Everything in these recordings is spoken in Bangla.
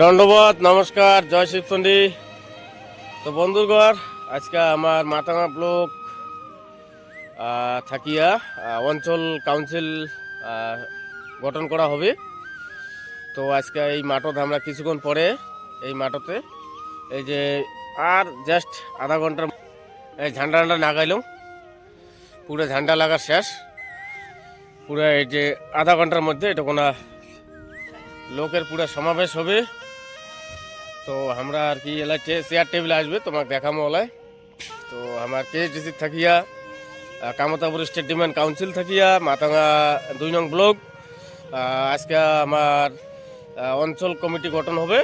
দণ্ডবোধ, নমস্কার, জয় শিবচন্ডী তো বন্ধুগর আজকে আমার মাতাঙ্গা ব্লক থাকিয়া অঞ্চল কাউন্সিল গঠন করা হবে। তো আজকে এই মাঠত আমরা কিছুক্ষণ পরে, এই মাঠতে, এই যে আর জাস্ট আধা ঘণ্টার এই ঝান্ডা ঝান্ডা লাগাইলাম পুরো ঝান্ডা লাগা শেষ। পুরো এই যে আধা ঘণ্টার মধ্যে এটা কোনো লোকের পুরো সমাবেশ হবে। তো আমরা আর কি এলা চেয়ার টেবিল আসবে, তোমাকে দেখামো ওলায়। তো আমার কেএসডিসি থাকিয়া কামতাপুর স্টেট ডিমান্ড কাউন্সিল থাকিয়া, মাতাঙ্গা দুই নং ব্লক আজকে আমার অঞ্চল কমিটি গঠন হবে।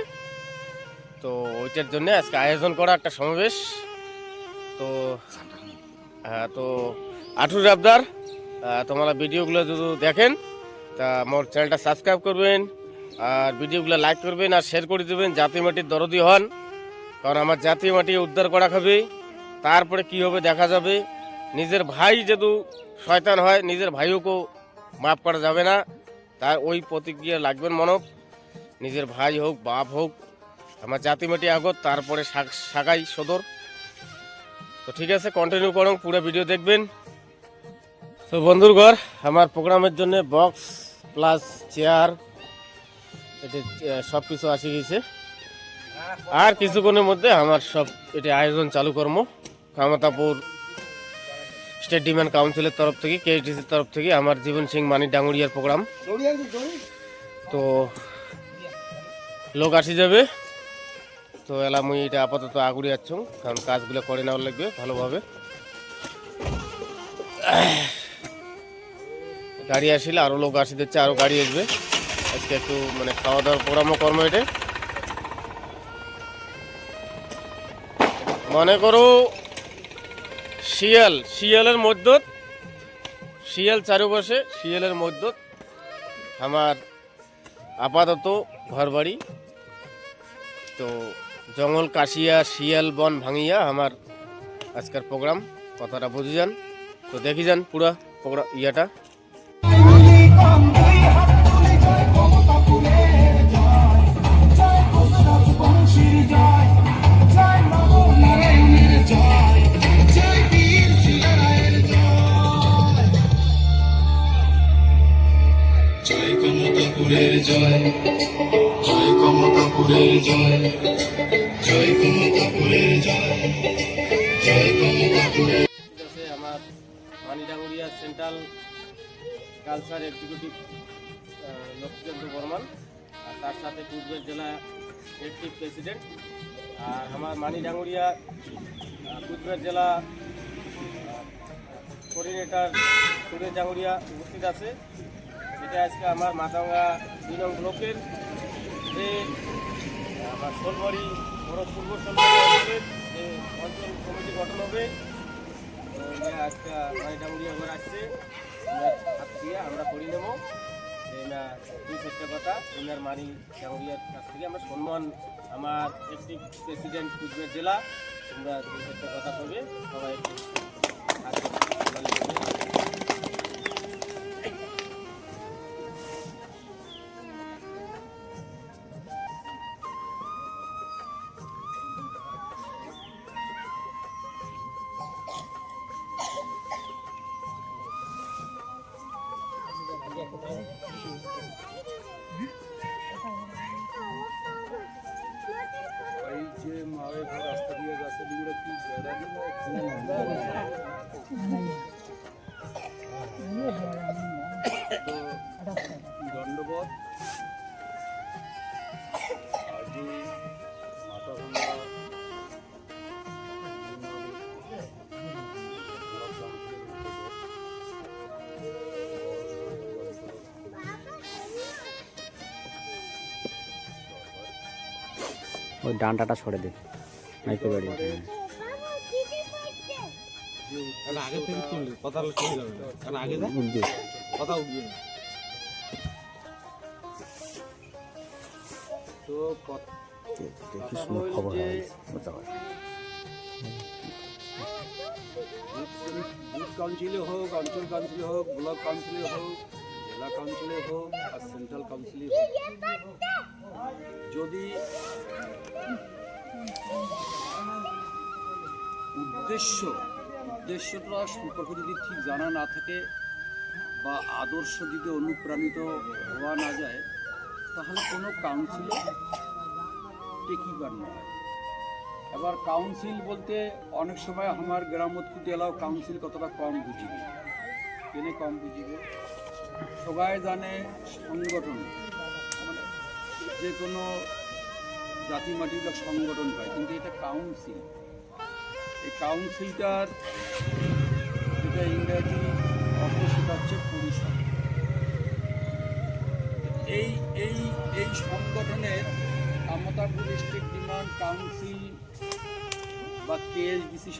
তো ওইটার জন্য আজকে আয়োজন করা একটা সমাবেশ। তো হ্যাঁ তো আঠুর আবদার তোমরা ভিডিওগুলো যদি দেখেন, তা মোর চ্যানেলটা সাবস্ক্রাইব করবেন। আর ভিডিওগুলো লাইক করবেন আর শেয়ার করে দেবেন, জাতি মাটির দরদি হন। কারণ আমার জাতি মাটি উদ্ধার করা খাবে। তারপরে কি হবে দেখা যাবে। নিজের ভাই যেহেতু শয়তান হয়, নিজের ভাইওকেও মাফ করা যাবে না। তার ওই প্রতিক্রিয়া লাগবেন মনব নিজের ভাই হোক, বাপ হোক, আমার জাতি মাটি আগত, তারপরে শাখাই সদর। তো ঠিক আছে কন্টিনিউ করুন, পুরো ভিডিও দেখবেন। তো বন্ধুর ঘর, আমার প্রোগ্রামের জন্য বক্স প্লাস চেয়ার সব কিছু আসে গেছে। আর কিছুক্ষণের মধ্যে আমার সব এটা আয়োজন চালু করব কামতাপুর স্টেট ডিমান্ড কাউন্সিলের তরফ থেকে কেএসডিসির তরফ থেকে আমার জীবন সিং মানি ডাঙ্গুরিয়ার প্রোগ্রাম। তো লোক আসি যাবে। তো এলা মুই এটা আপাতত আগুড়ি যাচ্ছ কারণ কাজগুলো করে নেওয়ার লাগবে ভালোভাবে। গাড়ি আসলে আরও লোক আসি দিচ্ছে আরও গাড়ি আসবে। আজকে একটু মানে খাওয়া দাওয়ার প্রোগ্রামও কর্ম এটা। মনে করো শিয়াল, শিয়ালের মধ্যত শিয়াল চারুপাশে, শিয়ালের মধ্যত আমার আপাতত ঘর বাড়ি তো জঙ্গল কাশিয়া, শিয়াল বন ভাঙিয়া আমার আজকের প্রোগ্রাম, কথাটা বুঝে যান। তো দেখি যান পুরা প্রোগ্রাম ইয়েটা। কমতাপুরের জয় জয় কমতাপুরের জয় জয় কমতাপুরের আছে আমার Manidanguria central culture executive লক্ষ্মীচন্দ্র Barman, আর তার সাথে কুচবিহার জেলা এক্টিভ প্রেসিডেন্ট, আর আমার মানিডাঙ্গুরিয়া কুচবিহার জেলা কোঅর্ডিনেটর সুরেশ ডাঙ্গুরিয়া উপস্থিত আছে। এটা আজকে আমার মাতাঙ্গা দুই ব্লকের যে সোলবাড়ি বড় পূর্ব সোলবাড়ি যে কমিটি গঠন হবে। আজকে মানে ডাঙ্গুরিয়া ঘর আসছে। হাত আমরা করি নেব। না দুই চারটে কথা। ইনার মানি ডাঙ্গুরিয়ার কাছ থেকে আমরা সম্মান আমার একটি প্রেসিডেন্ট জেলা। দুই চারটে কথা করবে সবাই একটু হাত দিয়ে তালি দেবে। এই ওই ডান্ডাটা সরে দে। মাইকে বাড়ি আগে থেকে তুললে কথা শুনে যাবে কারণ আগে কথা উঠবে তো কত- দেখি শুনে খবর হয়ে বুঝতে পারছি। কাউন্সিলে হোক অঞ্চল কাউন্সিলে হোক ব্লক কাউন্সিলে হোক জেলা কাউন্সিলে হোক আর সেন্ট্রাল কাউন্সিলে হোক। যদি উদ্দেশ্য, উদ্দেশ্যটা সম্পর্ক যদি ঠিক জানা না থাকে বা আদর্শ যদি অনুপ্রাণিত হওয়া না যায়, তাহলে কোনো কাউন্সিলও টেকিবার নয়। এবার কাউন্সিল বলতে অনেক সময় আমার গ্রামোৎকুতি এলাও কাউন্সিল কতটা কম বুঝিবে। কেনে কম বুঝিবে? সবাই জানে সংগঠন। যে কোনো জাতি মাটির লোক সংগঠন হয়, কিন্তু এটা কাউন্সিল এই কাউন্সিলটার যেটা ইংরাজি অর্থ, সেটা হচ্ছে পরিষদ। এই এই এই সংগঠনের আমতাপুর ডিস্ট্রিক্ট ডিমান্ড কাউন্সিল বা কেএসডিসি